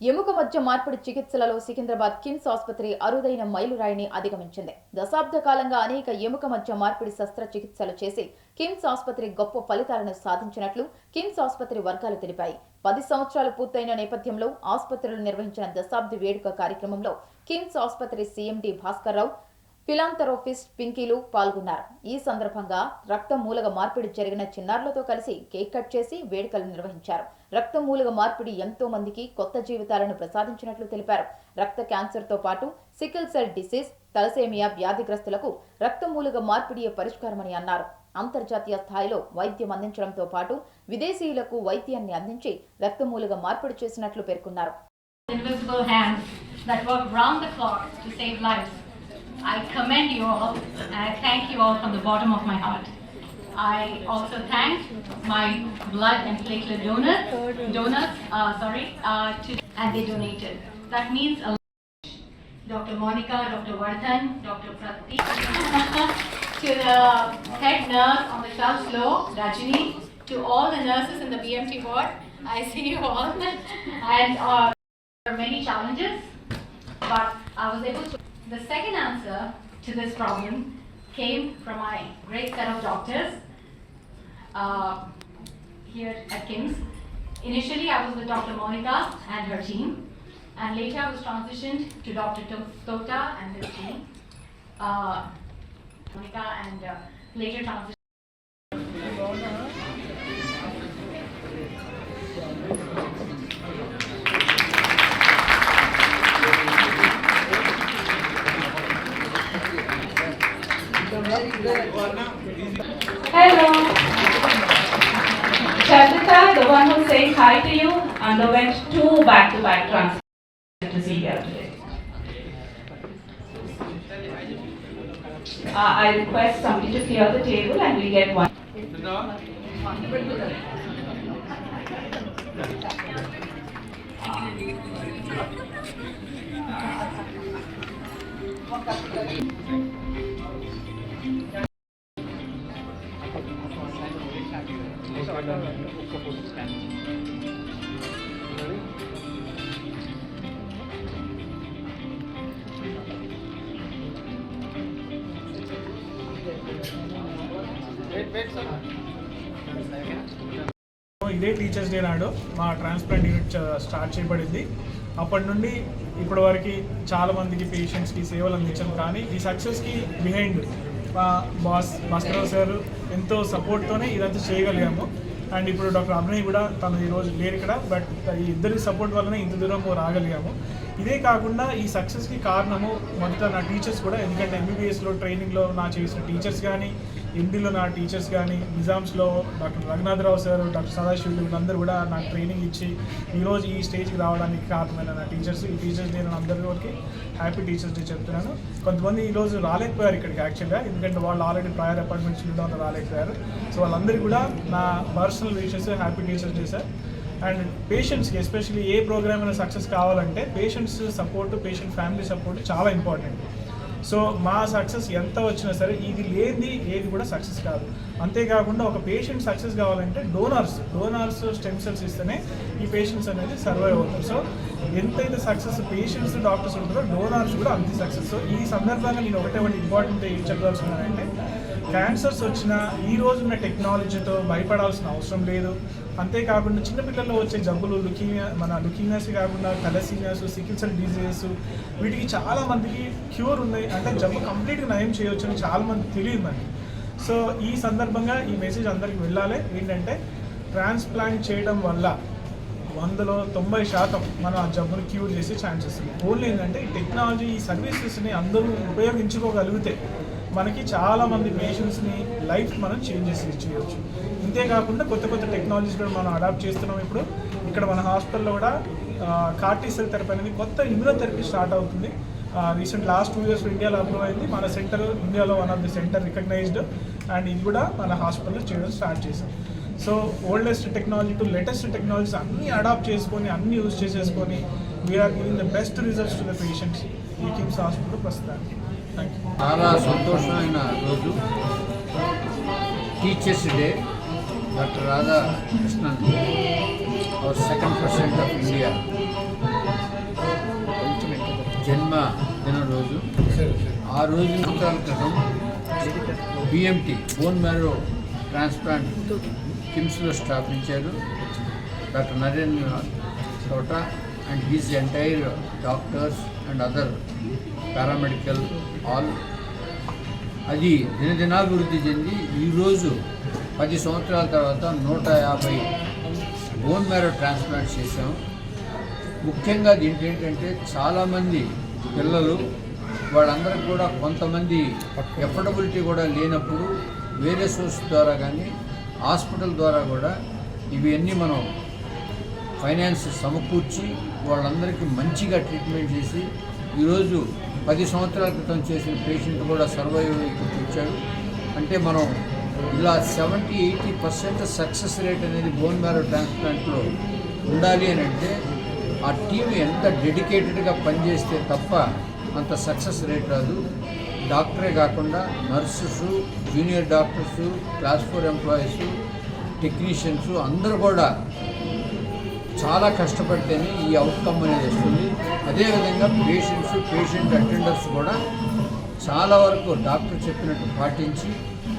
ఎముక మధ్య మార్పిడి చికిత్సలలో సికింద్రాబాద్ కిమ్స్ ఆసుపత్రి అరుదైన మైలురాయిని అధిగమించింది. దశాబ్ద కాలంగా అనేక ఎముక మధ్య మార్పిడి శస్త్రచికిత్సలు చేసి కిమ్స్ ఆసుపత్రి గొప్ప ఫలితాలను సాధించినట్లు కిమ్స్ ఆసుపత్రి వర్గాలు తెలిపాయి. పది సంవత్సరాలు పూర్తయిన నేపథ్యంలో ఆసుపత్రులు నిర్వహించిన దశాబ్ది వేడుక కార్యక్రమంలో కిమ్స్ ఆసుపత్రి సీఎండీ భాస్కర్ రావు ఫిలాంథరోపిస్ట్ పింకీలు పాల్గొన్నారు. ఈ సందర్భంగా రక్త మూలగ మార్పిడి జరిగిన చిన్నారులతో కలిసి కేక్ కట్ చేసి వేడుకలు నిర్వహించారు. రక్త మూలగ మార్పిడి ఎంతో మందికి కొత్త జీవితాలను ప్రసాదించినట్లు తెలిపారు. రక్త క్యాన్సర్తో పాటు సికిల్ సెల్ డిసీజ్ తలసేమియా వ్యాధిగ్రస్తులకు రక్త మూలగ మార్పిడియే పరిష్కారమని అన్నారు. అంతర్జాతీయ స్థాయిలో వైద్యం అందించడంతో పాటు విదేశీయులకు వైద్యాన్ని అందించి రక్తమూలగ మార్పిడి చేసినట్లు పేర్కొన్నారు. I commend you all and I thank you all from the bottom of my heart. I also thank my blood and platelet donors, donors, uh, sorry, uh, to, and they donated. That means a lot. Dr. Monica, Dr. Vardhan, Dr. Pratik, to the head nurse on the 12th floor, Rajini, to all the nurses in the BMT ward. I see you all. and uh, there are many challenges, but I was able to. The second answer to this problem came from my great set of doctors uh, here at KIMS. Initially, I was with Dr. Monica and her team, and later I was transitioned to Dr. To- Tota and his team. Uh, Monica and uh, later transitioned. Hello. Chandrika, the one who's saying hi to you, underwent two back-to-back transfers to see here today. Uh, I request somebody to clear the table and we get one. ఇదే teachers day నాడు మా transplant unit start చేయబడింది. అప్పటి నుండి ఇప్పటి వరకు చాలా మందికి పేషెంట్స్కి సేవలు అందించాం కానీ ఈ సక్సెస్కి బిహైండ్ మా బాస్ భాస్కరరావు సార్ ఎంతో సపోర్ట్తోనే ఇదంతా చేయగలిగాము. అండ్ ఇప్పుడు డాక్టర్ అభినయ్ కూడా తను ఈరోజు లేరు ఇక్కడ బట్ ఈ ఇద్దరి సపోర్ట్ వల్లనే ఇంత దూరం రాగలిగాము. ఇదే కాకుండా ఈ సక్సెస్కి కారణము మొదట నా టీచర్స్ కూడా ఎందుకంటే ఎంబీబీఎస్లో ట్రైనింగ్లో నా చేసిన టీచర్స్ కానీ ఎండీలో నా టీచర్స్ కానీ నిజామ్స్లో doctor Raghunatharao sir doctor Sadasivulu వీళ్ళందరూ కూడా నాకు ట్రైనింగ్ ఇచ్చి ఈరోజు ఈ స్టేజ్కి రావడానికి కారణమైన నా టీచర్స్ ఈ టీచర్స్ నేను అందరికీ హ్యాపీ టీచర్స్ డే చెప్తున్నాను. కొంతమంది ఈరోజు రాలేకపోయారు ఇక్కడికి యాక్చువల్గా ఎందుకంటే వాళ్ళు ఆల్రెడీ ప్రయర్ అపాయింట్మెంట్స్ ఉండడం వల్ల రాలేకపోయారు. సో వాళ్ళందరికీ కూడా నా personal wishes happy teachers day sir. And పేషెంట్స్కి ఎస్పెషల్లీ ఏ ప్రోగ్రామ్ అయినా సక్సెస్ కావాలంటే patients support patient family support చాలా ఇంపార్టెంట్ సో మా సక్సెస్ ఎంత వచ్చినా సరే ఇది లేనిది ఏది కూడా సక్సెస్ కాదు. అంతేకాకుండా ఒక పేషెంట్ సక్సెస్ కావాలంటే డోనార్స్ డోనార్స్ స్టెమ్ సెల్స్ ఇస్తేనే ఈ పేషెంట్స్ అనేది సర్వైవ్ అవుతారు. సో ఎంతైతే సక్సెస్ పేషెంట్స్ డాక్టర్స్ ఉంటారో డోనార్స్ కూడా అంతే సక్సెస్. సో ఈ సందర్భంగా నేను ఒకటే ఒకటి ఇంపార్టెంట్ ఏం చెప్పదలుచుకున్నానంటే క్యాన్సర్స్ వచ్చిన ఈ రోజున్న టెక్నాలజీతో భయపడాల్సిన అవసరం లేదు. అంతేకాకుండా చిన్నపిల్లల్లో వచ్చే జబ్బులు లుకీమియా మన లుకీమియాస్ కాకుండా కలసీమియాస్ సికిల్సల్ డిజీజెస్ వీటికి చాలామందికి క్యూర్ ఉన్నాయి. అంటే జబ్బు కంప్లీట్గా నయం చేయవచ్చు అని చాలామంది తెలియదు మనకి. సో ఈ సందర్భంగా ఈ మెసేజ్ అందరికి వెళ్ళాలి. ఏంటంటే ట్రాన్స్ప్లాంట్ చేయడం వల్ల వందలో తొంభై శాతం మనం ఆ జబ్బును క్యూర్ చేసే ఛాన్సెస్ ఉన్నాయి. ఓన్లీ ఏంటంటే ఈ టెక్నాలజీ ఈ సర్వీసెస్ని అందరూ ఉపయోగించుకోగలిగితే మనకి చాలా మంది పేషెంట్స్ని లైఫ్ మనం చేంజ్ చేసి చేయొచ్చు. ఇంతేకాకుండా కొత్త కొత్త టెక్నాలజీస్ కూడా మనం అడాప్ట్ చేస్తున్నాం. ఇప్పుడు ఇక్కడ మన హాస్పిటల్లో కూడా కార్టీసెల్ థెరపీ అనేది కొత్త ఇమ్యూనోథెరపీ స్టార్ట్ అవుతుంది. రీసెంట్ లాస్ట్ టూ ఇయర్స్ ఇండియాలో అప్రూవ్ అయింది. మన సెంటర్ ఇండియాలో one of the centre recognised and ఇది కూడా మన హాస్పిటల్లో చేయడం స్టార్ట్ చేసాం so oldest technology to latest technologies అన్నీ అడాప్ట్ చేసుకొని అన్నీ యూజ్ చేసేసుకొని we are giving the best results to the patients ఈ కిమ్స్ హాస్పిటల్ ప్రస్తుతానికి. చాలా సంతోషమైన రోజు. Teachers day doctor Radhakrishnan our second president of India జన్మ దిన రోజు. ఆ రోజు సంవత్సరాల క్రితం బిఎంటి బోన్ మ్యారో ట్రాన్స్ప్లాంట్ కిమ్స్లో స్థాపించారు. డాక్టర్ నరేంద్ర చోటా and his entire doctors and other paramedical hall. అది దినదినాభివృద్ధి చెంది ఈరోజు పది సంవత్సరాల తర్వాత నూట యాభై బోన్ మ్యారో ట్రాన్స్ప్లాంట్ చేసాం ముఖ్యంగా దీంట్లో ఏంటంటే చాలామంది పిల్లలు వాళ్ళందరికీ కూడా కొంతమంది ఎఫర్డబిలిటీ కూడా లేనప్పుడు వేరే సోర్స్ ద్వారా కానీ హాస్పిటల్ ద్వారా కూడా ఇవన్నీ మనం ఫైనాన్స్ సమకూర్చి వాళ్ళందరికీ మంచిగా ట్రీట్మెంట్ చేసి ఈరోజు పది సంవత్సరాల క్రితం చేసిన పేషెంట్ కూడా సర్వైవ్ వచ్చాడు అంటే మనం ఇలా seventy eighty percent success rate అనేది బోన్ మ్యారో ట్రాన్స్ప్లాంట్లో ఉండాలి అని అంటే ఆ టీం ఎంత డెడికేటెడ్గా పనిచేస్తే తప్ప అంత సక్సెస్ రేట్ రాదు. డాక్టరే కాకుండా nurses junior doctors class four employees technicians అందరూ కూడా చాలా కష్టపడితేనే ఈ అవుట్కమ్ అనేది వస్తుంది. అదేవిధంగా పేషెంట్స్ పేషెంట్ అటెండర్స్ కూడా చాలా వరకు డాక్టర్ చెప్పినట్టు పాటించి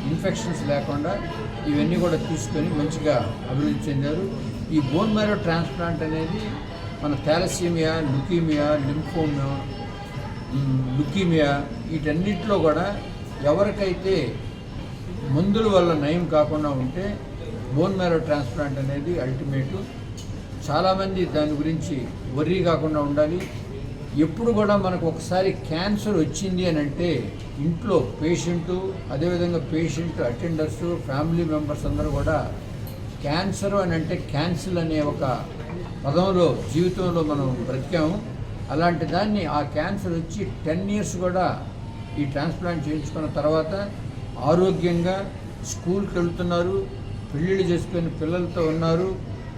ఇన్ఫెక్షన్స్ లేకుండా ఇవన్నీ కూడా తీసుకొని మంచిగా అభివృద్ధి చెందారు. ఈ బోన్ మ్యారో ట్రాన్స్ప్లాంట్ అనేది మన థాలసీమియా లుకీమియా లింఫోమియా లుకీమియా వీటన్నిటిలో కూడా ఎవరికైతే మందుల వల్ల నయం కాకుండా ఉంటే బోన్ మ్యారో ట్రాన్స్ప్లాంట్ అనేది అల్టిమేటు చాలామంది దాని గురించి వర్రీ కాకుండా ఉండాలి. ఎప్పుడు కూడా మనకు ఒకసారి క్యాన్సర్ వచ్చింది అని అంటే ఇంట్లో పేషెంటు అదేవిధంగా పేషెంట్ అటెండర్స్ ఫ్యామిలీ మెంబర్స్ అందరూ కూడా క్యాన్సర్ అని అంటే క్యాన్సిల్ అనే ఒక పదంలో జీవితంలో మనం బ్రతికాము. అలాంటి దాన్ని ఆ క్యాన్సర్ వచ్చి టెన్ ఇయర్స్ కూడా ఈ ట్రాన్స్ప్లాంట్ చేయించుకున్న తర్వాత ఆరోగ్యంగా స్కూల్కి వెళ్తున్నారు పెళ్ళిళ్ళు చేసుకొని పిల్లలతో ఉన్నారు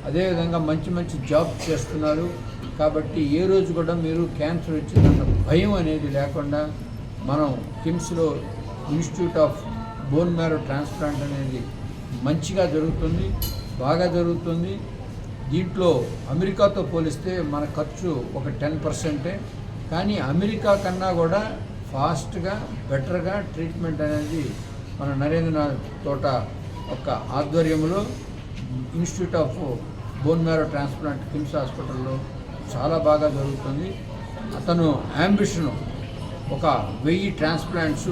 అదేవిధంగా మంచి మంచి జాబ్ చేస్తున్నారు. కాబట్టి ఏ రోజు కూడా మీరు క్యాన్సర్ వచ్చిందన్న భయం అనేది లేకుండా మనం కిమ్స్లో institute of bone marrow transplant అనేది మంచిగా జరుగుతుంది బాగా జరుగుతుంది. దీంట్లో అమెరికాతో పోలిస్తే మన ఖర్చు ఒక టెన్ పర్సెంటే. కానీ అమెరికా కన్నా కూడా ఫాస్ట్గా బెటర్గా ట్రీట్మెంట్ అనేది మన నరేంద్రనాథ్ తోట ఒక ఆధ్వర్యంలో institute of bone marrow transplant KIMS హాస్పిటల్లో చాలా బాగా జరుగుతుంది. అతను యాంబిషన్ ఒక వెయ్యి ట్రాన్స్ప్లాంట్స్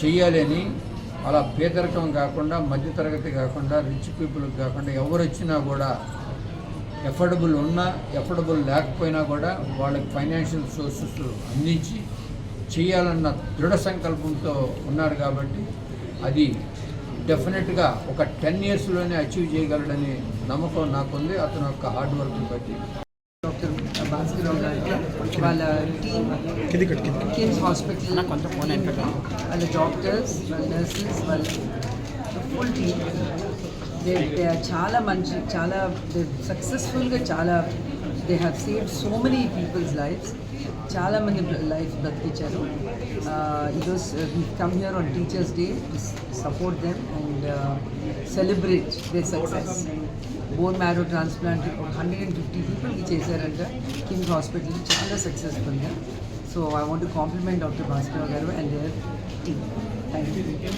చేయాలని అలా పేదరికం కాకుండా మధ్యతరగతి కాకుండా రిచ్ పీపుల్కి కాకుండా ఎవరు వచ్చినా కూడా ఎఫర్డబుల్ ఉన్నా ఎఫర్డబుల్ లేకపోయినా కూడా వాళ్ళకి ఫైనాన్షియల్ సోర్సెస్ అందించి చేయాలన్న దృఢ సంకల్పంతో ఉన్నారు కాబట్టి అది డెఫినెట్గా ఒక టెన్ ఇయర్స్లోనే అచీవ్ చేయగలడని నమ్మకం నాకుంది. అతని యొక్క హార్డ్ వర్క్ని బట్టి. డాక్టర్ భాస్కరరావు గారికి వాళ్ళ టీమ్ కిమ్స్ హాస్పిటల్ వాళ్ళ డాక్టర్స్ వాళ్ళ నర్సెస్ వాళ్ళ ఫుల్ టీమ్. దే దే చాలా మంచి చాలా దే సక్సెస్ఫుల్గా చాలా they have save so many peoples lifes చాలా మంది లైఫ్ బ్రతికించారు ఈరోజు we come here on teachers day support them and celebrate they success bone marrow transplant hundred and fifty పీపుల్కి చేశారంట కిమ్స్ హాస్పిటల్ చాలా సక్సెస్ఫుల్గా so I want compliment doctor Bhaskar garu and their team thank you